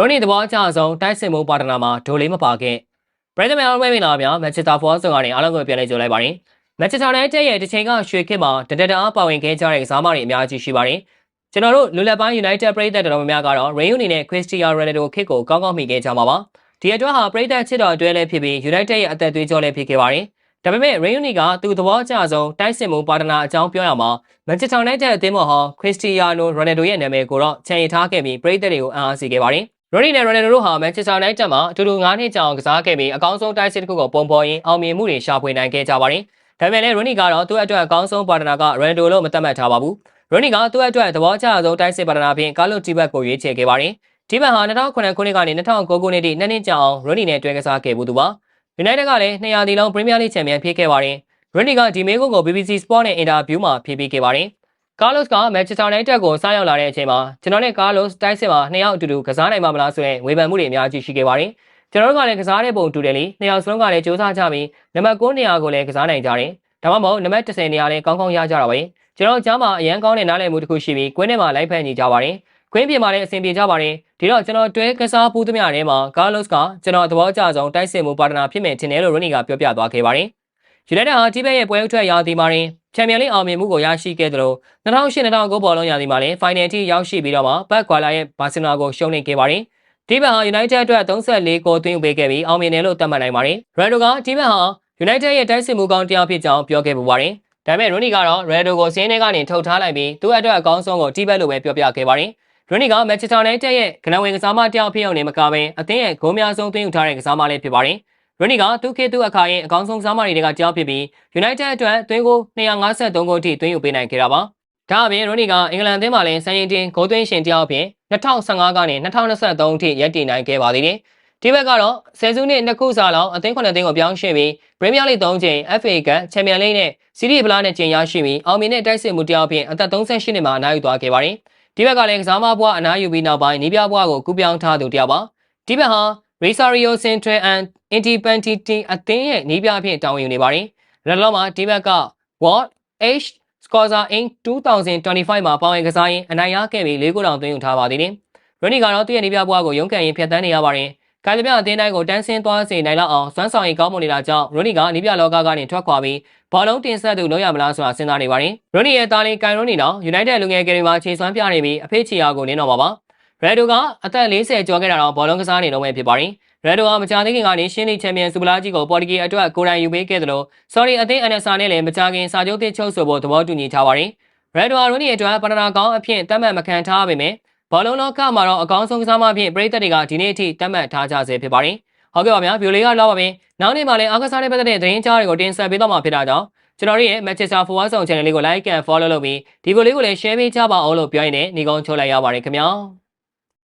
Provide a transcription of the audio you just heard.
ရိုနီသဘောအကျဆုံးတိုက်စစ်မှုပါတနာမှာဒိုလေးမပါခဲ့ပရိသတ်များအားလုံးပဲမင်္ဂလာပါဗျာမန်ချက်စတာဖောဆောင်ကနေအားလုံးကိုပြန်လည်ကြိုလိုက်ပါတယ်မန်ချက်စတာနဲ့တဲ့ရဲ့တစ်ချိန်ကရွှေခေတ်မှာတဒတအားပါဝင်ခဲ့ကြတဲ့ကစားမတွေအများကြီးရှိပါတယ်ကျွန်တော်တို့လူလက်ပိုင်း United ပရိသတ်တော်များများကတော့ Rain အနေနဲ့ Cristiano Ronaldo ခေတ်ကိုကောင်းကောင်းမိခဲ့ကြမှာပါဒီအတွက်ဟာပရိသတ်ချစ်တော်အတွဲလည်းဖြစ်ပြီး United ရဲ့အသက်သွေးကြောလည်းဖြစ်ခဲ့ပါတယ်ဒါပေမဲ့ Rain ကသူ့သဘောအကျဆုံးတိုက်စစ်မှုပါတနာအကြောင်းပြောရမှာ Manchester United အသင်းပေါ်ဟာ Cristiano Ronaldo ရဲ့နာမည်ကိုတော့ချန်ရထားခဲ့ပြီးပရိသတ်တွေကိုအားအစီခဲ့ပါတယ်။ ရိုနီနဲ့ရိုနယ်ဒိုတို့ဟာမန်ချက်စတာယူနိုက်တက်မှာအတူတူ9နှစ်ကြာအောင်ကစားခဲ့ပြီးအကောင်းဆုံးတိုက်စစ်တစ်ခုကိုပုံပေါ်ရင်းအောင်မြင်မှုတွေရှာဖွေနိုင်ခဲ့ကြပါတယ်။ဒါပေမဲ့လည်းရိုနီကတော့သူ့အတွက်အကောင်းဆုံးပါတနာကရိုနယ်ဒိုလို့မသတ်မှတ်ထားပါဘူး။ရိုနီကသူ့အတွက်သဘောကျဆုံးတိုက်စစ်ပါတနာဖြင့်ကာလိုတီဘတ်ကိုရွေးချယ်ခဲ့ပါတယ်။တီဘတ်ဟာ2009ခုနှစ်ကနေ2009ခုနှစ်ထိနှစ်နှစ်ကြာအောင်ရိုနီနဲ့တွဲကစားခဲ့မှုသူပါ။ United ကလည်း200တီလုံးပရီးမီးယားလိချန်ပီယံဖြစ်ခဲ့ပါတယ်။ရိုနီကဒီမေးခွန်းကို BBC Sport နဲ့အင်တာဗျူးမှာဖြေပေးခဲ့ပါတယ်။ ကားလော့စ်ကမန်ချက်စတာယူနိုက်တက်ကိုစားရောက်လာတဲ့အချိန်မှာကျွန်တော်နဲ့ကားလော့စ်တိုက်စစ်မှာနှစ်ယောက်အတူတူကစားနိုင်မှာမလားဆိုတဲ့ဝေဖန်မှုတွေအများကြီးရှိခဲ့ပါတယ်။ကျွန်တော်တို့ကလည်းကစားတဲ့ပုံတူတယ်လေနှစ်ယောက်စလုံးကလည်းစူးစမ်းကြပြီးနံပါတ်9နေရာကိုလည်းကစားနိုင်ကြတယ်။ဒါမှမဟုတ်နံပါတ်10နေရာလည်းကောင်းကောင်းရကြတာပဲ။ကျွန်တော်ကြားမှာအရန်ကောင်းတဲ့နားလည်မှုတစ်ခုရှိပြီးကွင်းထဲမှာလိုက်ဖက်နေကြပါတယ်။ကွင်းပြင်မှာလည်းအဆင်ပြေကြပါတယ်။ဒီတော့ကျွန်တော်တွဲကစားပူးသမျှထဲမှာကားလော့စ်ကကျွန်တော်သဘောကျဆုံးတိုက်စစ်မှုပါတနာဖြစ်မယ်ထင်တယ်လို့ရိုနီကပြောပြသွားခဲ့ပါတယ်။ယူနိုက်တက်ဟာတီးဘက်ရဲ့ပွဲဥထွက်ရာသီမှာတွင် ချန်ပီယံလိအောက်မြင်မှုကိုရရှိခဲ့သလို2008-2009ဘောလုံးရာသီမှာလည်းဖိုင်နယ်အထိရောက်ရှိပြီးတော့မှဘတ်ကွာလာရဲ့ဘာစီလိုနာကိုရှုံးနိမ့်ခဲ့ပါတယ်။ဒီဘက်ဟာ United အတွက်34ဂိုးသွင်းပေးခဲ့ပြီးအောင်မြင်တယ်လို့သတ်မှတ်နိုင်ပါတယ်။ Ronaldo ကဒီဘက်ဟာ United ရဲ့တိုက်စစ်မှုကောင်းတရားဖြစ်ကြောင်းပြောခဲ့ပူပါတယ်။ဒါပေမဲ့ Rooney ကတော့ Ronaldo ကိုစင်းထဲကနေထုတ်ထားလိုက်ပြီးသူ့အတွက်အကောင်းဆုံးကိုဒီဘက်လိုပဲပြောပြခဲ့ပါတယ်။ Rooney က Manchester United ရဲ့ကနဝင်ကစားမတယောက်ဖြစ်အောင်နေမကဘဲအသင်းရဲ့ဂိုးများဆုံးသွင်းယူထားတဲ့ကစားမလေးဖြစ်ပါတယ်။ ရနီကသူခေသူအခါရဲ့အကောင်းဆုံးစားမတွေကကြောက်ဖြစ်ပြီး United အတွက်သွင်းကို253ဂိုးအထိသွင်းယူပေးနိုင်ခဲ့တာပါ။ဒါအပြင်ရနီကအင်္ဂလန်အသင်းမှာလည်းစံချိန်တင်ဂိုးသွင်းရှင်တယောက်အဖြစ်2015ကနေ2023အထိရပ်တည်နိုင်ခဲ့ပါသေးတယ်။ဒီဘက်ကတော့ဆယ်စုနှစ်နှစ်ခုစာလောက်အသင်းခုနှစ်သင်းကိုပြောင်းရွှေ့ပြီး Premier League 3ချိန် FA Cup Champions League နဲ့ Serie A ဗလာနဲ့ချိန်ရရှိပြီးအောင်မြင်တဲ့တိုက်စစ်မှုတယောက်အဖြစ်အသက်38နှစ်မှာအနားယူသွားခဲ့ပါတယ်။ဒီဘက်ကလည်းကစားမဘွားအနားယူပြီးနောက်ပိုင်းနီးပြဘွားကိုကူးပြောင်းထားသူတယောက်ပါ။ဒီဘက်ဟာ Rosario Central and Independiente အသင်းရဲ့နီးပြအဖြစ်တာဝန်ယူနေပါတယ်။လက်လောမှာဒီဘက်က World H Scorer Inc 2025မှာပေါဝင်ကစားရင်အနိုင်ရခဲ့ပြီး၄ဂိုးတောင်သွင်းယူထားပါသေးတယ်။ရိုနီကတော့သူ့ရဲ့နီးပြဘွားကိုရုန်းကန်ရင်ဖျက်ဆီးနေရပါတယ်။ကာလပြအသင်းတိုင်းကိုတန်းဆင်းသွားစေနိုင်လောက်အောင်စွမ်းဆောင်ရည်ကောင်းမွန်နေတာကြောင့်ရိုနီကနီးပြလောကကနေထွက်ခွာပြီးဘောလုံးတင်ဆက်သူလုပ်ရမလားဆိုတာစဉ်းစားနေပါတယ်။ရိုနီရဲ့တာလီကန်ရိုနီတော့ United လူငယ်ကလေးမှာခြေစွမ်းပြနေပြီးအဖေးချီယာကိုနင်းတော့ပါပါ။ ရယ်ဒိုကအသက်40ကျော်ခဲ့တာတော့ဘောလုံးကစားနေတော့မယ်ဖြစ်ပါတယ်။ရန်ဒိုဟာမကြာသေးခင်ကနေရှင်းလီချန်ပီယံစူပလာကြီးကိုပေါ်တူဂီအတွက်ကိုယ်တိုင်ယူပေးခဲ့သလိုဆော်ရီအသင်းအန်နဆာနဲ့လည်းမကြာခင်စာချုပ်သစ်ချုပ်ဆိုဖို့သဘောတူညီထားပါတယ်။ရန်ဒိုဟာရိုနီအတွက်ပဏနာကောင်းအဖြစ်တတ်မှတ်မခံထားပေမဲ့ဘောလုံးလောကမှာတော့အကောင်းဆုံးကစားမအဖြစ်ပရိသတ်တွေကဒီနေ့အထိတတ်မှတ်ထားကြဆဲဖြစ်ပါတယ်။ဟုတ်ကဲ့ပါဗျာဗီယိုလေးကလောက်ပါပြီ။နောက်နေ့မှလည်းအားကစားနဲ့ပတ်သက်တဲ့သတင်းကြားတွေကိုတင်ဆက်ပေးတော့မှာဖြစ်တာကြောင့်ကျွန်တော်တို့ရဲ့ Manchester Forward Zone Channel လေးကို Like and Follow လုပ်ပြီးဒီဗီဒီယိုလေးကိုလည်း Share ပေးကြပါအောင်လို့ပြောရင်းနဲ့ညီကုန်းချိုးလိုက်ရပါတယ်ခင်ဗျာ။